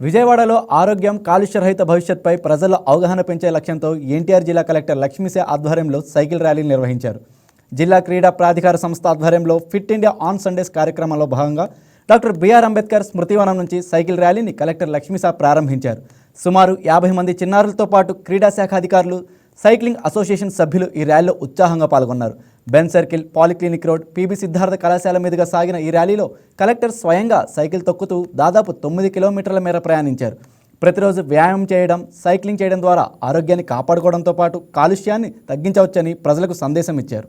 విజయవాడలో ఆరోగ్యం కాలుష్యరహిత భవిష్యత్పై ప్రజల్లో అవగాహన పెంచే లక్ష్యంతో ఎన్టీఆర్ జిల్లా కలెక్టర్ లక్ష్మీసే ఆధ్వర్యంలో సైకిల్ ర్యాలీ నిర్వహించారు. జిల్లా క్రీడా ప్రాధికార సంస్థ ఆధ్వర్యంలో ఫిట్ ఇండియా ఆన్ సండేస్ కార్యక్రమంలో భాగంగా డాక్టర్ బిఆర్ అంబేద్కర్ స్మృతివనం నుంచి సైకిల్ ర్యాలీని కలెక్టర్ లక్ష్మీసా ప్రారంభించారు. సుమారు యాభై మంది చిన్నారులతో పాటు క్రీడా శాఖ అధికారులు సైక్లింగ్ అసోసియేషన్ సభ్యులు ఈ ర్యాలీలో ఉత్సాహంగా పాల్గొన్నారు. Benz circle polyclinic road PB Siddhartha కళాశాల మీదుగా సాగిన ఈ ర్యాలీలో కలెక్టర్ స్వయంగా సైకిల్ తొక్కుతూ దాదాపు తొమ్మిది కిలోమీటర్ల మేర ప్రయాణించారు. ప్రతిరోజు వ్యాయామం చేయడం సైక్లింగ్ చేయడం ద్వారా ఆరోగ్యాన్ని కాపాడుకోవడంతో పాటు కాలుష్యాన్ని తగ్గించవచ్చని ప్రజలకు సందేశం ఇచ్చారు